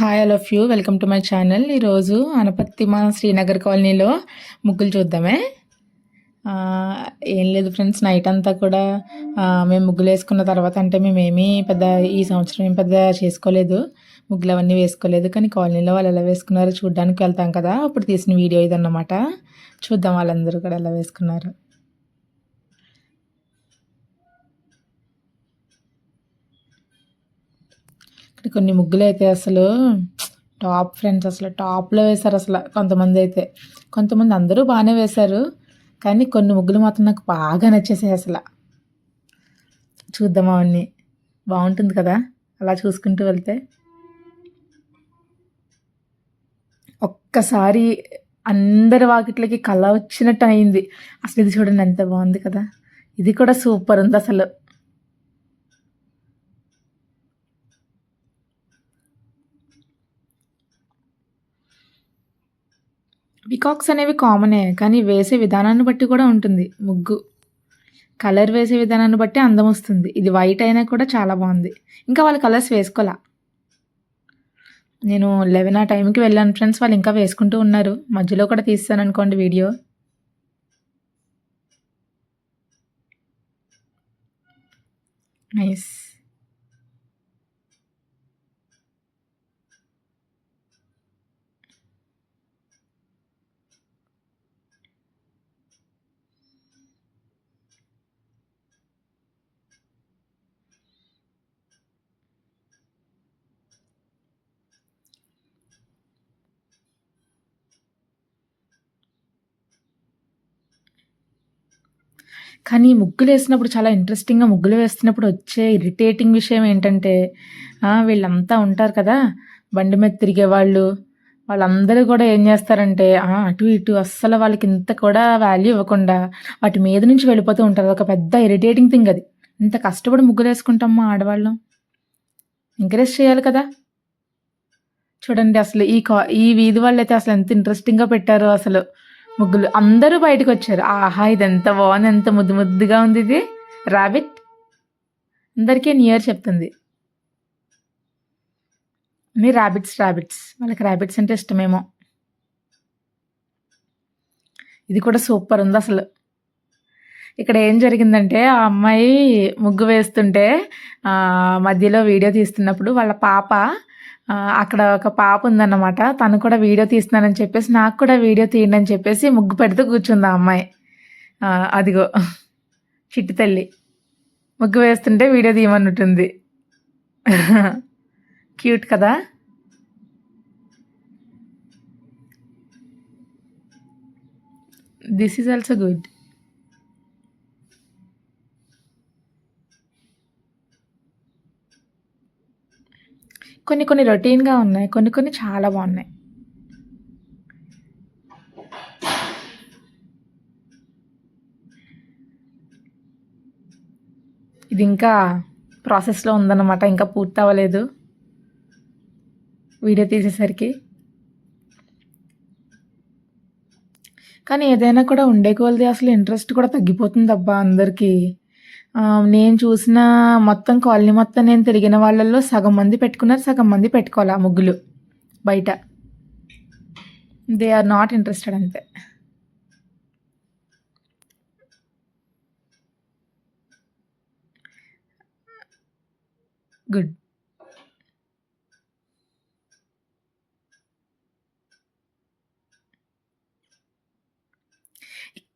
Hi all of you welcome to my channel ఈరోజు అనపత్తి శ్రీనగర్ కాలనీలో ముగ్గులు చూద్దామే. ఏం లేదు ఫ్రెండ్స్ నైట్ అంతా కూడా మేము ముగ్గులు వేసుకున్న తర్వాత అంటే మేమేమీ పెద్ద ఈ సంవత్సరం ఏం పెద్ద చేసుకోలేదు. ముగ్గులు అవన్నీ వేసుకోలేదు కానీ కాలనీలో వాళ్ళు ఎలా వేసుకున్నారో చూడడానికి వెళ్తాం కదా. అప్పుడు తీసిన వీడియో ఇదన్నమాట. చూద్దాం వాళ్ళందరూ కూడా ఎలా వేసుకున్నారు. ఇక్కడ కొన్ని ముగ్గులు అయితే అసలు టాప్ ఫ్రెండ్స్ అసలు టాప్లో వేశారు అసలు కొంతమంది అయితే. కొంతమంది అందరూ బాగానే వేశారు. కానీ కొన్ని ముగ్గులు మాత్రం నాకు బాగా నచ్చేసాయి అసలు. చూద్దాం అవన్నీ. బాగుంటుంది కదా? అలా చూసుకుంటూ వెళ్తే. ఒక్కసారి అందరి వాకిట్లకి కళ వచ్చినట్టు అయింది. అసలు ఇది చూడండి ఎంత బాగుంది కదా? ఇది కూడా సూపర్ ఉంది అసలు. పికాక్స్ అనేవి కామనే కానీ వేసే విధానాన్ని బట్టి కూడా ఉంటుంది. ముగ్గు. కలర్ వేసే విధానాన్ని బట్టి అందం వస్తుంది. ఇది వైట్ అయినా కూడా చాలా బాగుంది. ఇంకా వాళ్ళ కలర్స్ వేసుకోలే? నేను లెవెన్ ఆ టైంకి వెళ్ళాను ఫ్రెండ్స్. వాళ్ళు ఇంకా వేసుకుంటూ ఉన్నారు. మధ్యలో కూడా తీస్తాను అనుకోండి వీడియో. నైస్. కానీ ముగ్గులు వేసినప్పుడు చాలా ఇంట్రెస్టింగ్గా ముగ్గులు వేస్తున్నప్పుడు వచ్చే ఇరిటేటింగ్ విషయం ఏంటంటే వీళ్ళంతా ఉంటారు కదా బండి మీద తిరిగే వాళ్ళు. వాళ్ళందరూ కూడా ఏం చేస్తారంటే అటు ఇటు అస్సలు వాళ్ళకి ఇంత కూడా వాల్యూ ఇవ్వకుండా వాటి మీద నుంచి వెళ్ళిపోతూ ఉంటారు. ఒక పెద్ద ఇరిటేటింగ్ థింగ్ అది. ఇంత కష్టపడి ముగ్గులు వేసుకుంటామా ఆడవాళ్ళం. ఎంకరేజ్ చేయాలి కదా. చూడండి అసలు ఈ కా ఈ వీధి వాళ్ళు అయితే అసలు ఎంత ఇంట్రెస్టింగ్గా పెట్టారో అసలు. ముగ్గులు. అందరూ బయటకు వచ్చారు. ఆహా ఇది ఎంత బాగుంది ఎంత ముద్దు ముద్దుగా ఉంది ఇది. రాబిట్ అందరికీ నియర్ చెప్తుంది. మీ ర్యాబిట్స్ ర్యాబిట్స్ వాళ్ళకి ర్యాబిట్స్ అంటే ఇష్టమేమో. ఇది కూడా సూపర్ ఉంది అసలు. ఇక్కడ ఏం జరిగిందంటే ఆ అమ్మాయి ముగ్గు వేస్తుంటే మధ్యలో వీడియో తీస్తున్నప్పుడు వాళ్ళ పాప అక్కడ ఒక పాప ఉందన్నమాట. తను కూడా వీడియో తీస్తున్నానని చెప్పేసి నాకు కూడా వీడియో తీయండి అని చెప్పేసి ముగ్గు పెడుతూ కూర్చుంది ఆ అమ్మాయి. అదిగో చిట్టి తల్లి. ముగ్గు వేస్తుంటే వీడియో తీయమన్నట్టుంది. క్యూట్ కదా? దిస్ ఈజ్ ఆల్సో గుడ్ కొన్ని కొన్ని రొటీన్గా ఉన్నాయి కొన్ని కొన్ని చాలా బాగున్నాయి. ఇది ఇంకా ప్రాసెస్లో ఉందన్నమాట ఇంకా పూర్తి అవ్వలేదు వీడియో తీసేసరికి. కానీ ఏదైనా కూడా ఉండే కొలది అసలు ఇంట్రెస్ట్ కూడా తగ్గిపోతుంది అబ్బా అందరికీ. నేను చూసిన మొత్తం కాలనీ మొత్తం నేను తిరిగిన వాళ్ళల్లో సగం మంది పెట్టుకున్నారు సగం మంది పెట్టుకోవాలి ఆ ముగ్గులు బయట. దే ఆర్ నాట్ ఇంట్రెస్టెడ్ అంతే. గుడ్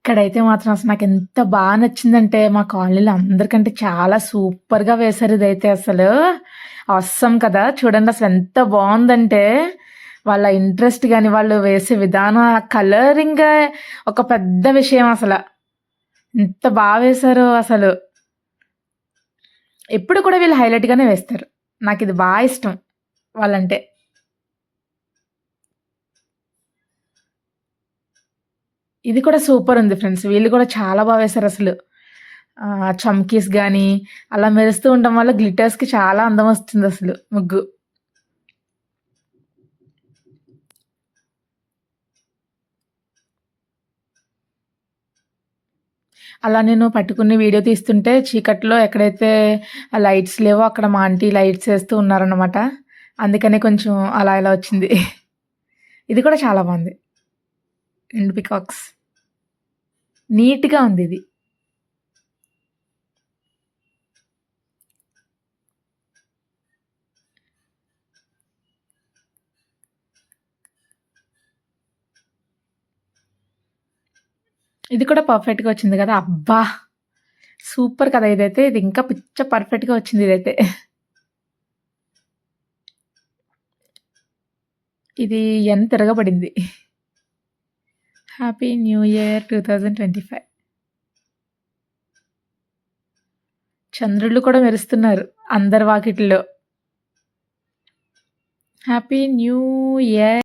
ఇక్కడైతే మాత్రం అసలు నాకు ఎంత బాగా నచ్చిందంటే మా కాలనీలో అందరికంటే చాలా సూపర్గా వేశారు ఇదైతే అసలు. అవసరం కదా. చూడండి అసలు ఎంత బాగుందంటే వాళ్ళ ఇంట్రెస్ట్ కానీ వాళ్ళు వేసే విధానం కలరింగ్ ఒక పెద్ద విషయం అసలు. ఎంత బాగా వేశారు అసలు. ఎప్పుడు కూడా వీళ్ళు హైలైట్గానే వేస్తారు. నాకు ఇది బాగా ఇష్టం వాళ్ళంటే. ఇది కూడా సూపర్ ఉంది ఫ్రెండ్స్ వీళ్ళు కూడా చాలా బాగా వేశారు అసలు చమ్కీస్ కానీ అలా మెరుస్తూ ఉండడం వల్ల గ్లిటర్స్కి చాలా అందం వస్తుంది అసలు ముగ్గు అలా నేను పట్టుకుని వీడియో తీస్తుంటే చీకట్లో ఎక్కడైతే లైట్స్ లేవో అక్కడ మా ఆంటీ లైట్స్ వేస్తూ ఉన్నారనమాట అందుకనే కొంచెం అలా ఇలా వచ్చింది. ఇది కూడా చాలా బాగుంది. And peacocks. నీట్‌గా ఉంది ఇది కూడా పర్ఫెక్ట్‌గా వచ్చింది కదా! అబ్బా! సూపర్ కదా! ఇదైతే ఇది ఇంకా పిచ్చ పర్ఫెక్ట్‌గా వచ్చింది ఇదైతే. ఇది ఎంత తిరగబడింది. Happy new year 2025. చంద్రుళ్ళు కూడా మెరుస్తున్నారు అందరి వాకిట్లో. Happy new year.